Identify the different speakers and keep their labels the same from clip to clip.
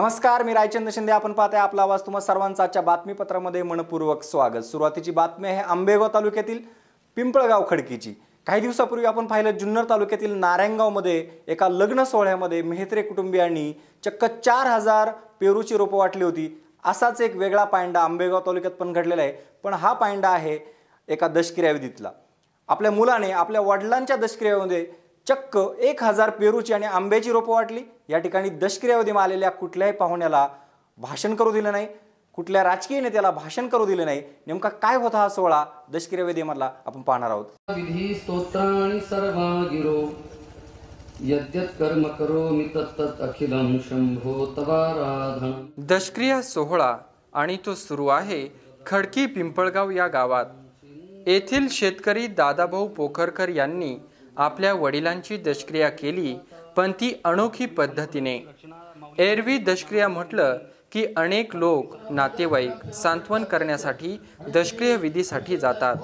Speaker 1: नमस्कार मी रायचंद शिंदे. आपण पाहताय आपला आवाज तुम्हाला सर्वांचा. आजच्या बातमीपत्रामध्ये मनपूर्वक स्वागत. सुरुवातीची बातमी आहे आंबेगाव तालुक्यातील पिंपळगाव खडकीची. काही दिवसापूर्वी आपण पाहिलं जुन्नर तालुक्यातील नारायणगावमध्ये एका लग्न सोहळ्यामध्ये मेहत्रे कुटुंबियांनी चक्क चार हजार पेरूची रोपं वाटली होती. असाच एक वेगळा पायंडा आंबेगाव तालुक्यात पण घडलेला आहे. पण हा पायंडा आहे एका दशक्रियाविधीतला आपल्या मुलाने आपल्या वडिलांच्या दशक्रियामध्ये चक्क एक हजार पेरूची आणि आंब्याची रोपं वाटली. या ठिकाणी दशक्रियामध्ये आलेल्या कुठल्याही पाहुण्याला भाषण करू दिलं नाही. कुठल्या राजकीय नेत्याला भाषण करू दिले नाही. नेमका काय होता हा सोहळा? दशक्रियावेदीमधला आपण पाहणार आहोत.
Speaker 2: विधी स्तोत्राणि सर्वा गिरो यद्यत् कर्म करोमि तत्तत् अखिलं शंभो तवाराधनम्
Speaker 3: दशक्रिया सोहळा आणि तो सुरू आहे खडकी पिंपळगाव या गावात. येथील शेतकरी दादाभाऊ पोखरकर यांनी आपल्या वडिलांची दशक्रिया केली पण ती अनोखी पद्धतीने. एरवी दशक्रिया म्हटलं की अनेक लोक नातेवाईक सांत्वन करण्यासाठी दशक्रिया विधीसाठी जातात.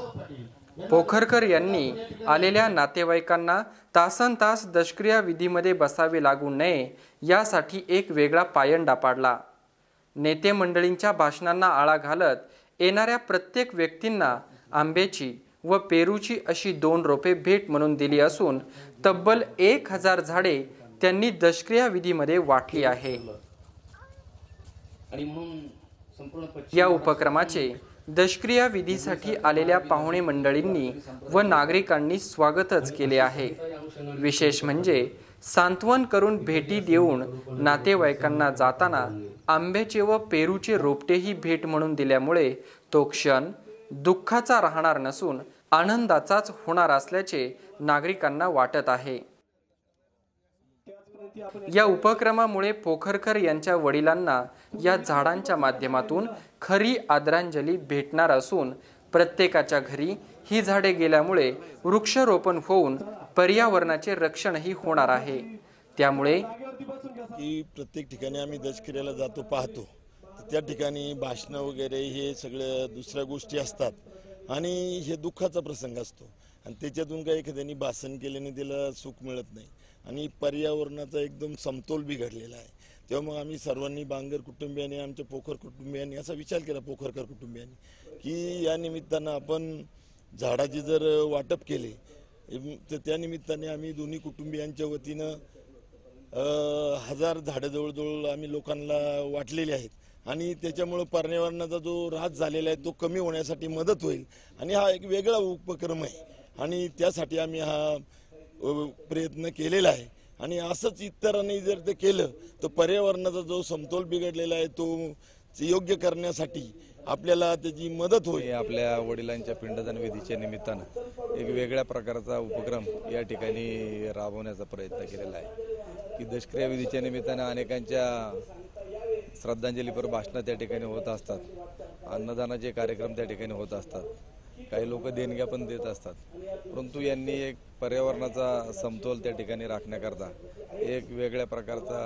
Speaker 3: पोखरकर यांनी आलेल्या नातेवाईकांना तासन तास दशक्रिया विधीमध्ये बसावे लागू नये यासाठी एक वेगळा पायंडा पाडला. नेते मंडळींच्या भाषणांना आळा घालत येणाऱ्या प्रत्येक व्यक्तींना आंब्याची व पेरूची अशी दोन रोपे भेट म्हणून दिली असून तब्बल एक हजार झाडे त्यांनी दशक्रिया विधीमध्ये वाटली आहे. या उपक्रमाचे दशक्रिया विधीसाठी आलेल्या पाहुणे मंडळींनी व नागरिकांनी स्वागतच केले आहे. विशेष म्हणजे सांत्वन करून भेटी देऊन नातेवाईकांना जाताना आंब्याचे व पेरूचे रोपटेही भेट म्हणून दिल्यामुळे तो क्षण दुःखाचा राहणार नसून आनंदाचाच होणार असल्याचे नागरिकांना वाटत आहे. या उपक्रमामुळे पोखरकर यांच्या वडिलांना या झाडांच्या माध्यमातून खरी आदरांजली भेटणार असून प्रत्येकाच्या घरी ही झाडे गेल्यामुळे वृक्षारोपण होऊन पर्यावरणाचे रक्षणही होणार आहे. त्यामुळे
Speaker 4: प्रत्येक ठिकाणी आम्ही दशक्रियाला जातो पाहतो. त्या ठिकाणी भाषणं वगैरे हे सगळं दुसऱ्या गोष्टी असतात. आणि हे दुःखाचा प्रसंग असतो. आणि त्याच्यातून काही एखाद्याने भाषण केल्याने त्याला सुख मिळत नाही. आणि पर्यावरणाचा एकदम समतोल बिघडलेला आहे. तेव्हा मग आम्ही सर्वांनी बांगर कुटुंबियांनी आमच्या पोखर कुटुंबियांनी असा विचार केला पोखरकर कुटुंबियांनी की या निमित्तानं आपण झाडाचे जर वाटप केले तर त्या निमित्ताने आम्ही दोन्ही कुटुंबियांच्या वतीनं हजार झाडं जवळजवळ आम्ही लोकांना वाटलेली आहेत. आणि त्याच्यामुळं पर्यावरणाचा जो ऱ्हास झालेला आहे तो कमी होण्यासाठी मदत होईल. आणि हा एक वेगळा उपक्रम आहे. आणि त्यासाठी आम्ही हा प्रयत्न केलेला आहे. आणि असंच इतरांनी जर ते केलं तर पर्यावरणाचा जो समतोल बिघडलेला आहे तो योग्य करण्यासाठी आपल्याला त्याची मदत होईल.
Speaker 5: आपल्या वडिलांच्या पिंडदान विधीच्या निमित्तानं एक वेगळ्या प्रकारचा उपक्रम या ठिकाणी राबवण्याचा प्रयत्न केलेला आहे. की दशक्रिया विधीच्या निमित्तानं अनेकांच्या श्रद्धांजलीपर भाषणं त्या ठिकाणी होत असतात. अन्नदानाचे कार्यक्रम त्या ठिकाणी होत असतात. काही लोक देणग्या पण देत असतात. परंतु यांनी एक पर्यावरणाचा समतोल त्या ठिकाणी राखण्याकरता एक वेगळ्या प्रकारचा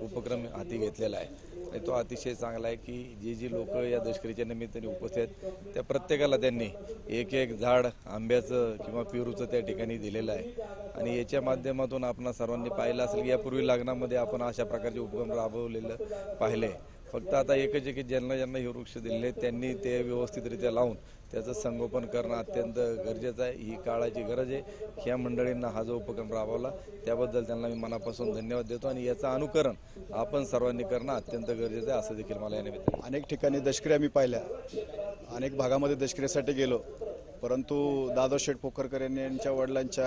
Speaker 5: उपक्रम हाती घेतलेला आहे. आणि तो अतिशय चांगला आहे की जी जी लोक या दशकरीच्या निमित्ताने उपस्थित आहेत त्या प्रत्येकाला त्यांनी एक एक झाड आंब्याचं किंवा पेरूचं त्या ठिकाणी दिलेलं आहे. आणि याच्या माध्यमातून आपण सर्वांनी पाहिलं असेल की यापूर्वी लग्नामध्ये आपण अशा प्रकारचे उपक्रम राबवलेलं पाहिले फक्त आता एकच एक ज्यांना ज्यांना हे वृक्ष दिलेले आहेत त्यांनी ते व्यवस्थितरित्या लावून त्याचं संगोपन करणं अत्यंत गरजेचं आहे. ही काळाची गरज आहे. ह्या मंडळींना हा जो उपक्रम राबवला त्याबद्दल त्यांना मी मनापासून धन्यवाद देतो आणि याचं अनुकरण आपण सर्वांनी करणं अत्यंत गरजेचं आहे असं देखील मला या निमित्त
Speaker 6: अनेक ठिकाणी दशक्रिया मी पाहिल्या. अनेक भागामध्ये दशक्रियेसाठी गेलो. परंतु दादा शेठ पोखरकर यांनी यांच्या वडिलांच्या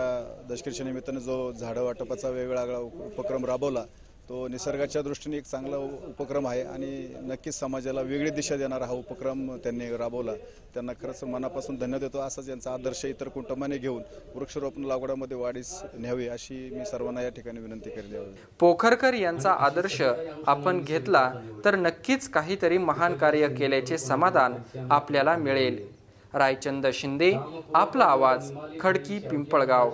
Speaker 6: दशक्रियेच्या निमित्तानं जो झाडं वाटपाचा वेगळा उपक्रम राबवला तो निसर्गाच्या दृष्टीने एक चांगला उपक्रम आहे आणि नक्कीच समाजाला वेगळी दिशा देणारा हा उपक्रम त्यांनी राबवला. त्यांना खरंच मनापासून धन्यवाद देतो. असाच यांचा आदर्श इतर कुटुंबाने घेऊन वृक्षारोपण लागवडामध्ये वाढीस न्यावी अशी मी सर्वांना या ठिकाणी विनंती करेन.
Speaker 3: पोखरकर यांचा आदर्श आपण घेतला तर नक्कीच काहीतरी महान कार्य केल्याचे समाधान आपल्याला मिळेल. रायचंद शिंदे आपला आवाज खडकी पिंपळगाव.